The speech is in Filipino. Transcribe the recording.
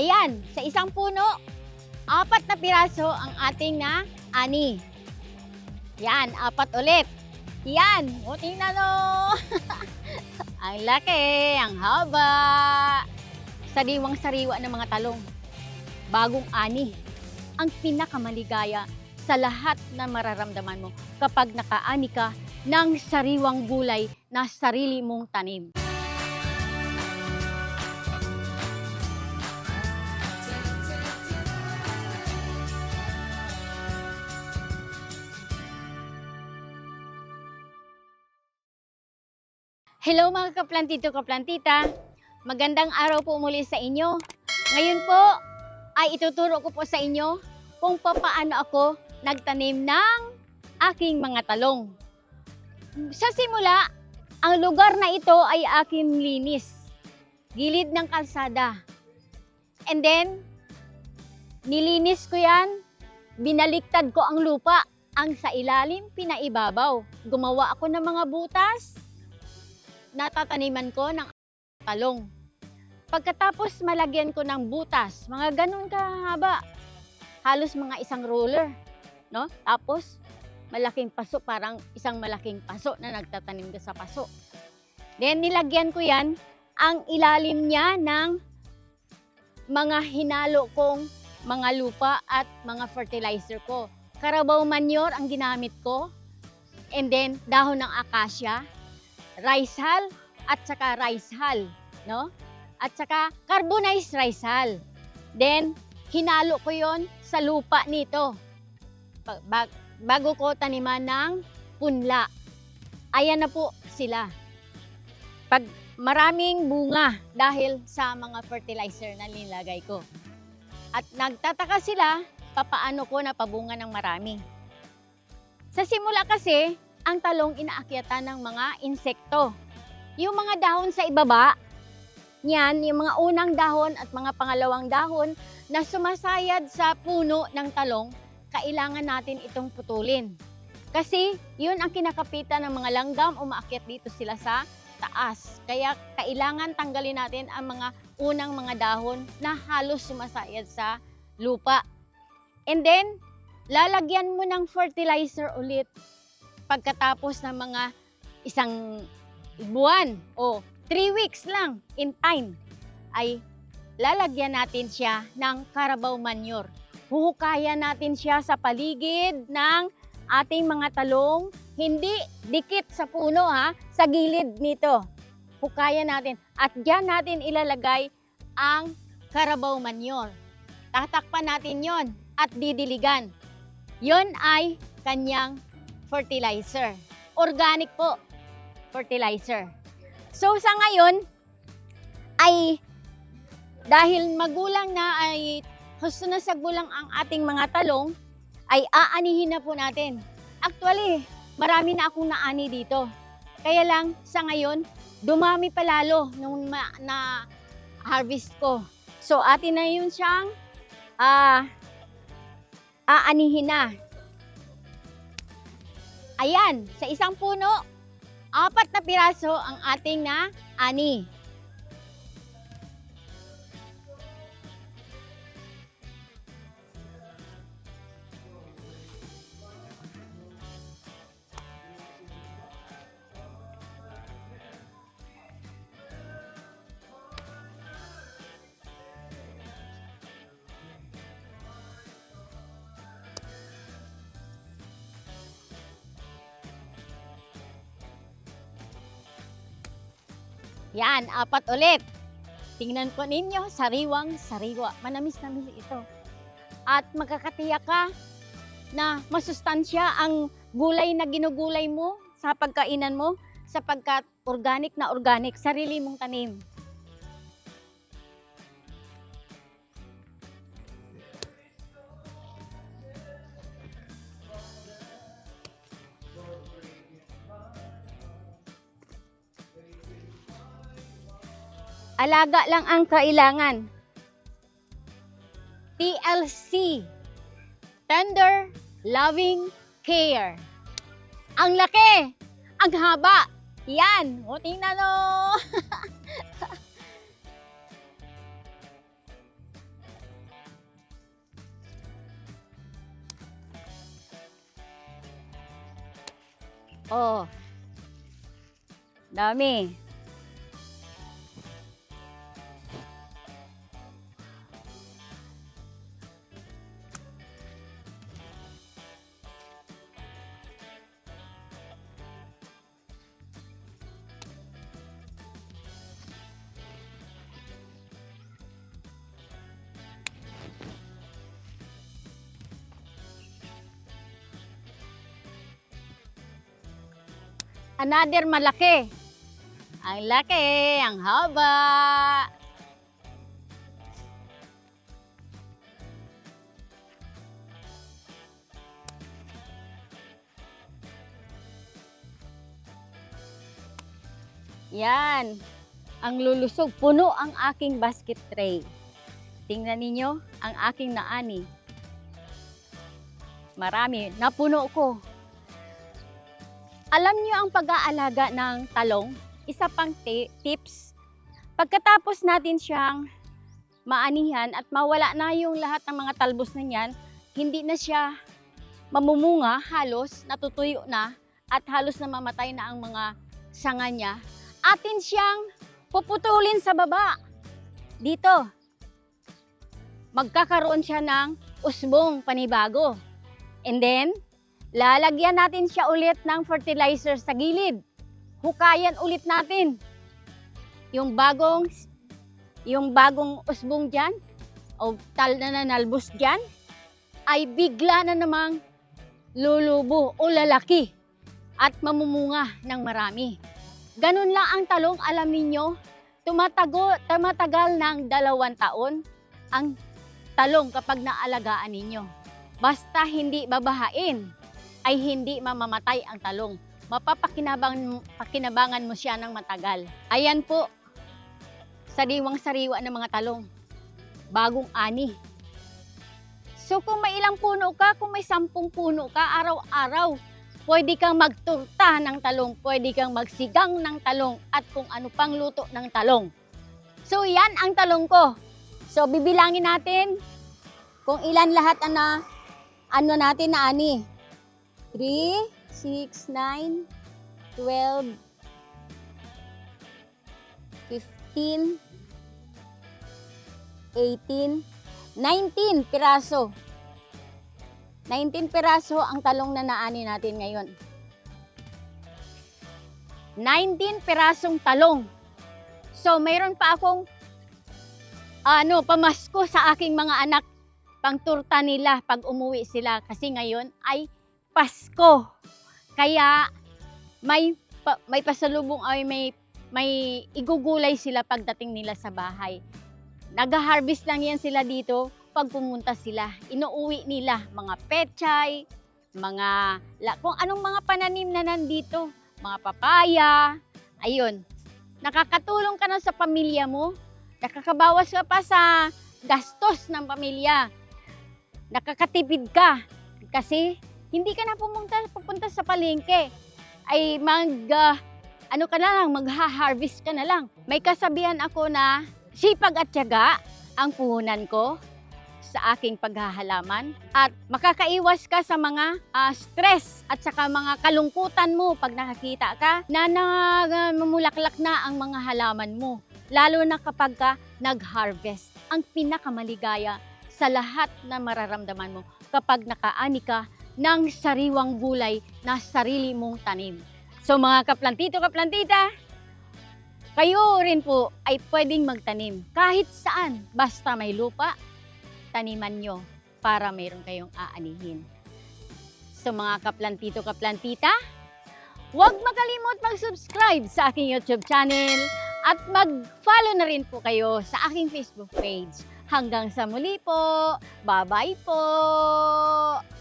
Ayan, sa isang puno, apat na piraso ang ating na ani. Yan, apat ulit. Yan, o tingnan o. ang laki, ang haba. Sariwang-sariwa ng mga talong. Bagong ani. Ang pinakamaligaya sa lahat na mararamdaman mo kapag nakaani ka ng sariwang gulay na sarili mong tanim. Hello mga kaplantito kaplantita. Magandang araw po muli sa inyo. Ngayon po ay ituturo ko po sa inyo kung papaano ako nagtanim ng aking mga talong. Sa simula, ang lugar na ito ay aking linis. Gilid ng kalsada. And then, nilinis ko yan, binaliktad ko ang lupa, ang sa ilalim pinaibabaw. Gumawa ako ng mga butas, natataniman ko ng talong. Pagkatapos malagyan ko ng butas, mga ganun kahaba, halos mga isang roller, no? Tapos malaking paso, parang isang malaking paso na nagtatanim ka sa paso. Then nilagyan ko yan, ang ilalim niya ng mga hinalo kong mga lupa at mga fertilizer ko. Carabao manure ang ginamit ko. And then dahon ng acacia, rice hull at saka rice hull, no? At saka carbonized rice hull. Then hinalo ko 'yon sa lupa nito. Bago ko taniman ng punla. Ayan na po sila. Pag maraming bunga dahil sa mga fertilizer na nilagay ko. At nagtataka sila, papaano ko napabunga ng marami. Sa simula kasi, ang talong inaakyatan ng mga insekto. Yung mga dahon sa ibaba, yan, yung mga unang dahon at mga pangalawang dahon na sumasayad sa puno ng talong, kailangan natin itong putulin. Kasi yun ang kinakapitan ng mga langgam, umaakyat dito sila sa taas. Kaya kailangan tanggalin natin ang mga unang mga dahon na halos sumasayad sa lupa. And then, lalagyan mo ng fertilizer ulit pagkatapos ng mga isang buwan o three weeks lang in time ay lalagyan natin siya ng Carabao manure. Huhukayan natin siya sa paligid ng ating mga talong, hindi dikit sa puno ha, sa gilid nito. Hukayan natin at diyan natin ilalagay ang Carabao manure. Tatakpan natin yon at didiligan. Yon ay kanyang fertilizer. Organic po fertilizer. So sa ngayon ay dahil magulang na ay gusto na sa gulang ang ating mga talong ay aanihin na po natin. Actually, marami na akong naani dito. Kaya lang sa ngayon, dumami pa lalo nung ma- na harvest ko. So atin na yun siyang ah aanihin na. Ayan, sa isang puno, apat na piraso ang ating na ani. Yan, apat ulit. Tingnan po ninyo, sariwang sariwa. Manamis-namis ito. At magkakatiyak ka na masustansya ang gulay na ginugulay mo sa pagkainan mo sapagkat organic na organic, sarili mong tanim. Alaga lang ang kailangan. TLC. Tender Loving Care. Ang laki! Ang haba! Yan! O, tingnan o! oh. Dami. Another malaki. Ang laki, ang haba. Yan. Ang lulusog. Puno ang aking basket tray. Tingnan ninyo ang aking naani. Marami. Napuno ko. Alam niyo ang pag-aalaga ng talong? Isa pang ti- tips. Pagkatapos natin siyang maanihan at mawala na yung lahat ng mga talbos na niyan, hindi na siya mamumunga, halos natutuyo na at halos na mamatay na ang mga sanga niya. Atin siyang puputulin sa baba. Dito. Magkakaroon siya ng usbong panibago. And then, Lalagyan natin siya ulit ng fertilizer sa gilid. Hukayan ulit natin. Yung bagong yung bagong usbong diyan o tal na nanalbos diyan ay bigla na namang lulubo o lalaki at mamumunga ng marami. Ganun lang ang talong, alam ninyo, tumatago, tumatagal ng dalawang taon ang talong kapag naalagaan ninyo. Basta hindi babahain ay hindi mamamatay ang talong. Mapapakinabang pakinabangan mo siya ng matagal. Ayan po, sariwang-sariwa ng mga talong. Bagong ani. So kung may ilang puno ka, kung may sampung puno ka, araw-araw, pwede kang magturta ng talong, pwede kang magsigang ng talong, at kung ano pang luto ng talong. So yan ang talong ko. So bibilangin natin kung ilan lahat na ano natin na ani. 3, 6, 9, 12, 15, 18, 19 piraso. 19 piraso ang talong na naani natin ngayon. 19 pirasong talong. So, mayroon pa akong ano, pamasko sa aking mga anak pang turta nila pag umuwi sila kasi ngayon ay Pasko. Kaya may pa, may pasalubong ay may may igugulay sila pagdating nila sa bahay. Nag-harvest lang yan sila dito pag pumunta sila. Inuuwi nila mga pechay, mga kung anong mga pananim na nandito, mga papaya. Ayun. Nakakatulong ka na sa pamilya mo. Nakakabawas ka pa sa gastos ng pamilya. Nakakatipid ka kasi hindi ka na pumunta, pupunta sa palengke. Ay mag, ah, ano ka na lang, magha-harvest ka na lang. May kasabihan ako na sipag at tiyaga ang puhunan ko sa aking paghahalaman at makakaiwas ka sa mga ah, stress at saka mga kalungkutan mo pag nakakita ka na namumulaklak na ang mga halaman mo lalo na kapag ka nag-harvest ang pinakamaligaya sa lahat na mararamdaman mo kapag nakaani ka ng sariwang gulay na sarili mong tanim. So mga kaplantito, kaplantita, kayo rin po ay pwedeng magtanim kahit saan, basta may lupa, taniman nyo para mayroon kayong aanihin. So mga kaplantito, kaplantita, huwag makalimot mag-subscribe sa aking YouTube channel at mag-follow na rin po kayo sa aking Facebook page. Hanggang sa muli po. Bye-bye po!